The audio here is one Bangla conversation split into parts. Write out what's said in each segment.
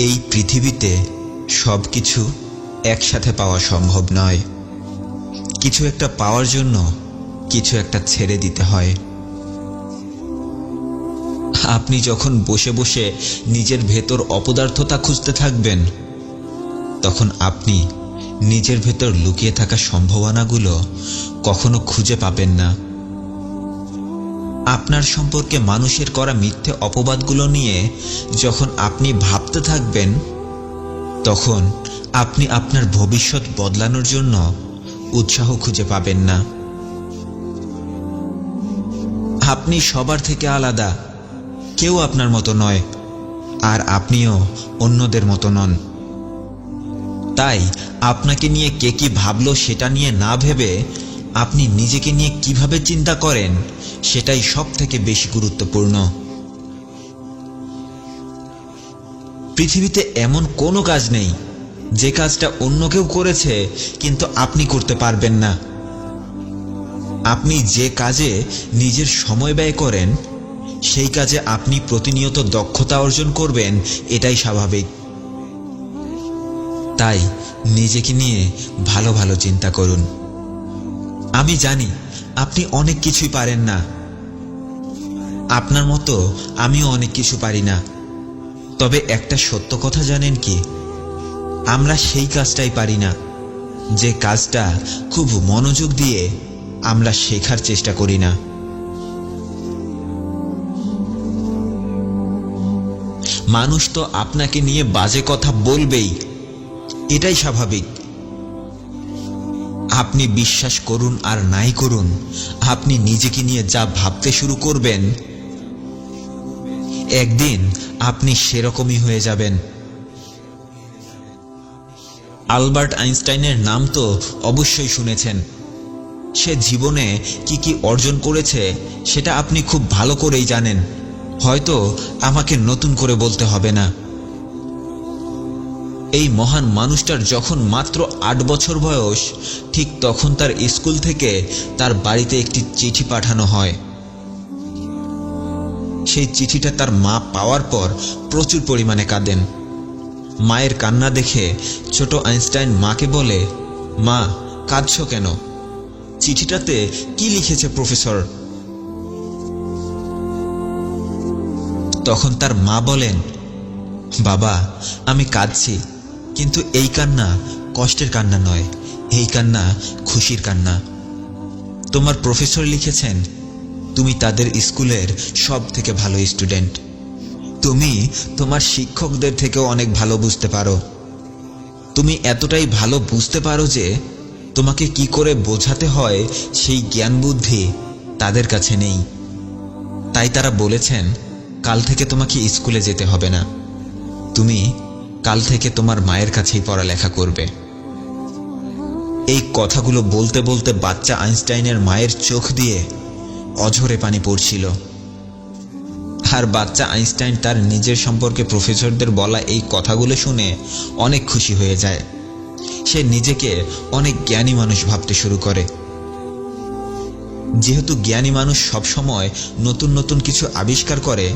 এই পৃথিবীতে সব কিছু একসাথে পাওয়া সম্ভব নয়। কিছু একটা পাওয়ার জন্য কিছু একটা ছেড়ে দিতে হয়। আপনি যখন বসে বসে নিজের ভেতর অপদার্থতা খুঁজতে থাকবেন, তখন আপনি নিজের ভেতর লুকিয়ে থাকা সম্ভাবনাগুলো কখনো খুঁজে পাবেন না। আপনার সম্পর্কে মানুষের করা মিথ্যে অপবাদগুলো নিয়ে যখন আপনি ভাবতে থাকবেন, তখন আপনি আপনার ভবিষ্যৎ বদলানোর জন্য উৎসাহ খুঁজে পাবেন না। আপনি সবার থেকে আলাদা, কেউ আপনার মতো নয়, আর আপনিও অন্যদের মতো নন। তাই আপনাকে নিয়ে কে কি ভাবলো সেটা নিয়ে না ভেবে আপনি নিজেকে নিয়ে কীভাবে চিন্তা করেন, সেটাই সব থেকে বেশি গুরুত্বপূর্ণ। পৃথিবীতে এমন কোনো কাজ নেই, যে কাজটা অন্য কেউ করেছে, কিন্তু আপনি করতে পারবেন না। আপনি যে কাজে নিজের সময় ব্যয় করেন, সেই কাজে আপনি প্রতিনিয়ত দক্ষতা অর্জন করবেন, এটাই স্বাভাবিক। তাই নিজেকে নিয়ে ভালো ভালো চিন্তা করুন। আমি জানি, আপনি অনেক কিছুই পারেন না। আপনার মতো আমিও অনেক কিছু পারি না। তবে একটা সত্য কথা জানেন কি? আমরা সেই কাজটাই পারি না। যে কাজটা খুব মনোযোগ দিয়ে আমরা শেখার চেষ্টা করি না। মানুষ তো আপনাকে নিয়ে বাজে কথা বলবেই। এটাই স্বাভাবিক। আপনি বিশ্বাস করুন আর নাই করুন। আপনি নিজেকে নিয়ে যা ভাবতে শুরু করবেন, একদিন আপনি সেরকমই হয়ে যাবেন। আলবার্ট আইনস্টাইনের নাম তো অবশ্যই শুনেছেন। সে জীবনে কি কি অর্জন করেছে, সেটা আপনি খুব ভালো করেই জানেন। হয়তো আমাকে নতুন করে বলতে হবে না। এই মহান মানুষটার যখন মাত্র আট বছর বয়স, ঠিক তখন তার স্কুল থেকে তার বাড়িতে একটি চিঠি পাঠানো হয়। সেই চিঠিটা তার মা পাওয়ার পর প্রচুর পরিমাণে কাঁদেন। মায়ের কান্না দেখে ছোট আইনস্টাইন মাকে বলে, মা, কাঁদছ কেন? চিঠিটাতে কি লিখেছে প্রফেসর? তখন তার মা বলেন, বাবা, আমি কাঁদছি। কিন্তু এই কান্না কষ্টের কান্না নয়, এই কান্না খুশির কান্না। তোমার প্রফেসর লিখেছেন, তুমি তাদের স্কুলের সব থেকে ভালো স্টুডেন্ট। তুমি তোমার শিক্ষকদের থেকেও অনেক ভালো বুঝতে পারো। তুমি এতটাই ভালো বুঝতে পারো যে তোমাকে কি করে বোঝাতে হয় সেই জ্ঞান বুদ্ধি তাদের কাছে নেই। তাই তারা বলেছেন, কাল থেকে তোমাকে স্কুলে যেতে হবে না। তুমি কাল থেকে তোমার মায়ের কাছেই পড়ালেখা করবে। এই কথাগুলো বলতে বলতে বাচ্চা আইনস্টাইনের মায়ের চোখ দিয়ে অঝরে পানি পড়ছিল। আর বাচ্চা আইনস্টাইন তার নিজের সম্পর্কে প্রফেসরদের বলা এই কথাগুলো শুনে অনেক খুশি হয়ে যায়। সে নিজেকে অনেক জ্ঞানী মানুষ ভাবতে শুরু করে। যেহেতু জ্ঞানী মানুষ সবসময় নতুন নতুন কিছু আবিষ্কার করে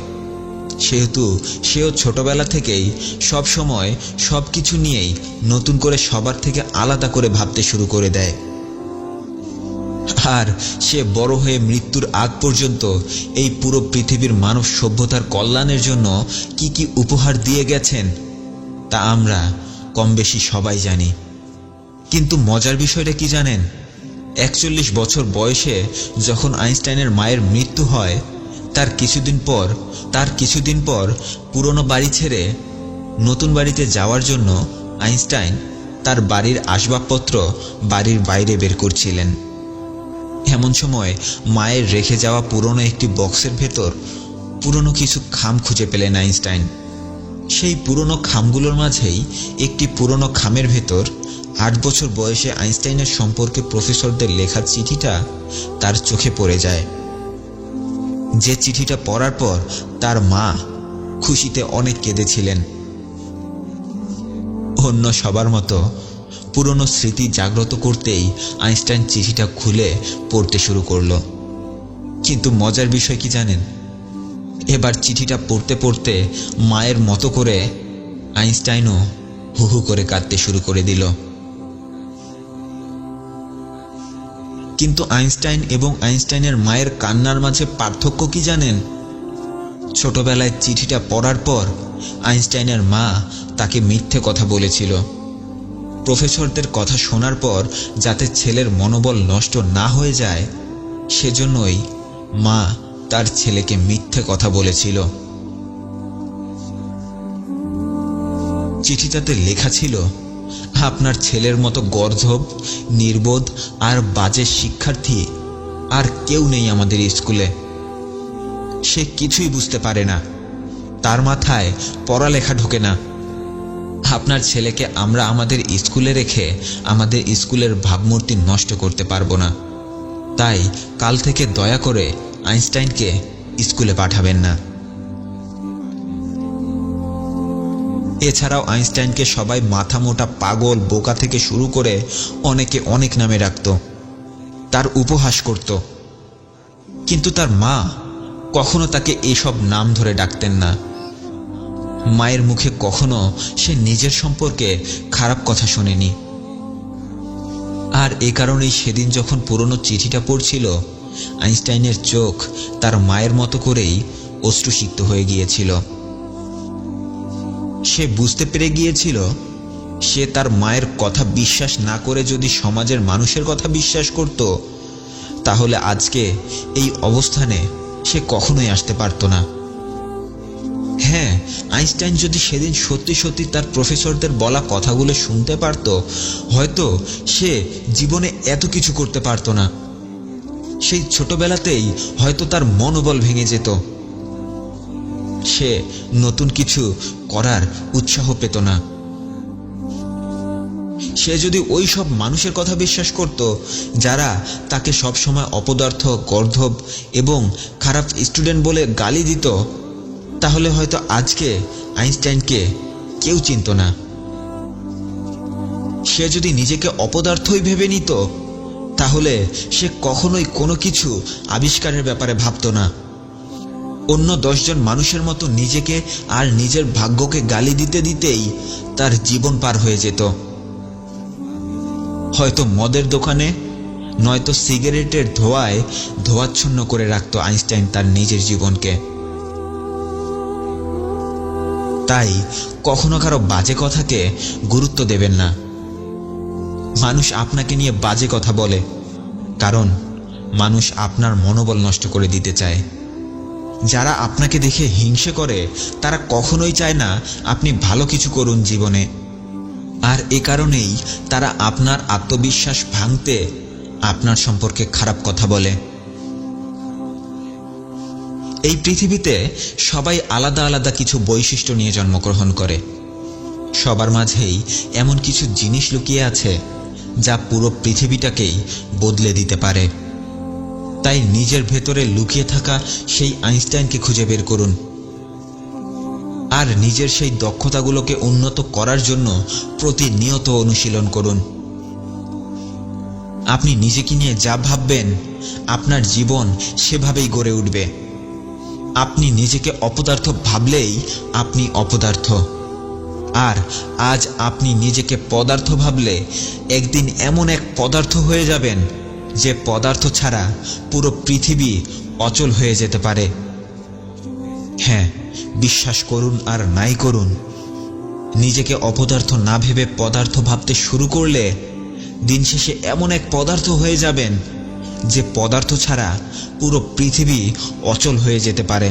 সেহেতু সেও ছোটবেলা থেকেই সব সময় সব কিছু নিয়েই নতুন করে সবার থেকে আলাদা করে ভাবতে শুরু করে দেয়। আর সে বড় হয়ে মৃত্যুর আগ পর্যন্ত এই পুরো পৃথিবীর মানব সভ্যতার কল্যাণের জন্য কি কি উপহার দিয়ে গেছেন, তা আমরা কম বেশি সবাই জানি। কিন্তু মজার বিষয়টা কি জানেন? একচল্লিশ বছর বয়সে যখন আইনস্টাইনের মায়ের মৃত্যু হয় তার কিছুদিন পর, তার কিছুদিন পর পুরনো বাড়ি ছেড়ে নতুন বাড়িতে যাওয়ার জন্য আইনস্টাইন তার বাড়ির আসবাবপত্র বাড়ির বাইরে বের করছিলেন। এমন সময় মায়ের রেখে যাওয়া পুরনো একটি বক্সের ভেতর পুরনো কিছু খাম খুঁজে পেলেন আইনস্টাইন। সেই পুরনো খামগুলোর মাঝেই একটি পুরনো খামের ভেতর আট বছর বয়সে আইনস্টাইনের সম্পর্কে প্রফেসরদের লেখা চিঠিটা তার চোখে পড়ে যায়। যে চিঠিটা পড়ার পর তার মা খুশিতে অনেক কেঁদেছিলেন। অন্য সবার মতো পুরনো স্মৃতি জাগ্রত করতেই আইনস্টাইন চিঠিটা খুলে পড়তে শুরু করল। কিন্তু মজার বিষয় কি জানেন? এবার চিঠিটা পড়তে পড়তে মায়ের মতো করে আইনস্টাইনও হু হু করে কাঁদতে শুরু করে দিল। কিন্তু আইনস্টাইন এবং আইনস্টাইনের মায়ের কান্নার মাঝে পার্থক্য কি জানেন? ছোটবেলায় চিঠিটা পড়ার পর আইনস্টাইনের মা তাকে মিথ্যে কথা বলেছিল। প্রফেসরদের কথা শোনার পর যাতে ছেলের মনোবল নষ্ট না হয়ে যায়, সেজন্যই মা তার ছেলেকে মিথ্যে কথা বলেছিল। চিঠিটাতে লেখা ছিল আপনার ছেলের মতো গর্ধব নির্বোধ আর বাজে শিক্ষার্থী আর কেউ নেই আমাদের স্কুলে। সে কিছুই বুঝতে পারে না। তার মাথায় পড়ালেখা ঢোকে না। আপনার ছেলেকে আমরা আমাদের স্কুলে রেখে আমাদের স্কুলের ভাবমূর্তি নষ্ট করতে পারব না। তাই কাল থেকে দয়া করে আইনস্টাইনকে স্কুলে পাঠাবেন না। এছাড়াও আইনস্টাইনকে সবাই মাথা মোটা পাগল, বোকা থেকে শুরু করে অনেকে অনেক নামে ডাকত। তার উপহাস করত। কিন্তু তার মা কখনো তাকে এসব নাম ধরে ডাকতেন না। মায়ের মুখে কখনো সে নিজের সম্পর্কে খারাপ কথা শোনেনি। আর এ কারণেই সেদিন যখন পুরনো চিঠিটা পড়ছিল, আইনস্টাইনের চোখ তার মায়ের মতো করেই অশ্রুসিক্ত হয়ে গিয়েছিল। সে বুঝতে পেরে গিয়েছিল, সে তার মায়ের কথা বিশ্বাস না করে যদি সমাজের মানুষের কথা বিশ্বাস করত, তাহলে আজকে এই অবস্থানে সে কখনোই আসতে পারত না। হ্যাঁ আইনস্টাইন যদি সেদিন সত্যি সত্যি তার প্রফেসরদের বলা কথাগুলো শুনতে পারত, হয়তো সে জীবনে এত কিছু করতে পারত না। সেই ছোটবেলাতেই হয়তো তার মনোবল ভেঙে যেত। সে নতুন কিছু করার উৎসাহ পেত না। সে যদি ওই সব মানুষের কথা বিশ্বাস করত, যারা তাকে সবসময় অপদার্থ, গর্ধব এবং খারাপ স্টুডেন্ট বলে গালি দিত, তাহলে হয়তো আজকে আইনস্টাইনকে কেউ চিনত না। সে যদি নিজেকে অপদার্থই ভেবে নিত, তাহলে সে কখনোই কোনো কিছু আবিষ্কারের ব্যাপারে ভাবত না। অন্য দশজন মানুষের মতো নিজেকে আর নিজের ভাগ্যকে গালি দিতে দিতেই তার জীবন পার হয়ে যেত। হয়তো মদের দোকানে, নয়তো সিগারেটের ধোঁয়ায় ধোয়াচ্ছন্ন করে রাখত আইনস্টাইন তার নিজের জীবনকে। তাই কখনো কারও বাজে কথাকে গুরুত্ব দেবেন না। মানুষ আপনাকে নিয়ে বাজে কথা বলে, কারণ মানুষ আপনার মনোবল নষ্ট করে দিতে চায়। যারা আপনাকে দেখে হিংসে করে, তারা কখনোই চায় না আপনি ভালো কিছু করুন জীবনে। আর এ কারণেই তারা আপনার আত্মবিশ্বাস ভাঙতে আপনার সম্পর্কে খারাপ কথা বলে। এই পৃথিবীতে সবাই আলাদা আলাদা কিছু বৈশিষ্ট্য নিয়ে জন্মগ্রহণ করে। সবার মাঝেই এমন কিছু জিনিস লুকিয়ে আছে যা পুরো পৃথিবীটাকেই বদলে দিতে পারে। তাই নিজের ভেতরে লুকিয়ে থাকা সেই আইনস্টাইনকে খুঁজে বের করুন। আর নিজের সেই দক্ষতাগুলোকে উন্নত করার জন্য প্রতিনিয়ত অনুশীলন করুন। আপনি নিজেকে নিয়ে যা ভাববেন, আপনার জীবন সেভাবেই গড়ে উঠবে। আপনি নিজেকে অপদার্থ ভাবলেই আপনি অপদার্থ। আর আজ আপনি নিজেকে পদার্থ ভাবলে একদিন এমন এক পদার্থ হয়ে যাবেন যে পদার্থ ছাড়া পুরো পৃথিবী অচল হয়ে যেতে পারে। হ্যাঁ বিশ্বাস করুন আর নাই করুন। নিজেকে অপদার্থ না ভেবে পদার্থ ভাবতে শুরু করলে দিন শেষে এমন এক পদার্থ হয়ে যাবেন যে পদার্থ ছাড়া পুরো পৃথিবী অচল হয়ে যেতে পারে।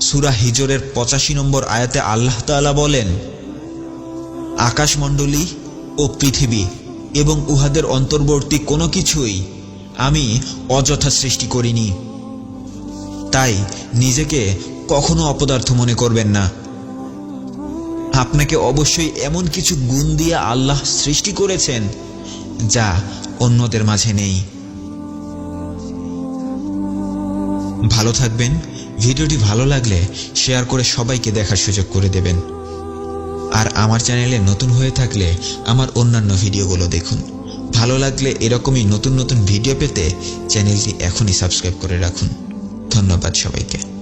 সুরা হিজরের পঁচাশি নম্বর আয়াতে আল্লাহ তাআলা বলেন, আকাশমণ্ডলী ও পৃথিবী এবং উহাদের অন্তর্বর্তী কোনো কিছুই আমি অযথা সৃষ্টি করিনি। তাই নিজেকে কখনো অপদার্থ মনে করবেন না। আপনাকে অবশ্যই এমন কিছু গুণ দিয়ে আল্লাহ সৃষ্টি করেছেন যা অন্যদের মাঝে নেই। ভালো থাকবেন। ভিডিওটি ভালো লাগলে শেয়ার করে সবাইকে দেখার সুযোগ করে দেবেন। আর আমার চ্যানেলে নতুন হয়ে থাকলে আমার অন্যান্য ভিডিওগুলো দেখুন। ভালো লাগলে এরকমই নতুন নতুন ভিডিও পেতে চ্যানেলটি এখনই সাবস্ক্রাইব করে রাখুন। ধন্যবাদ সবাইকে।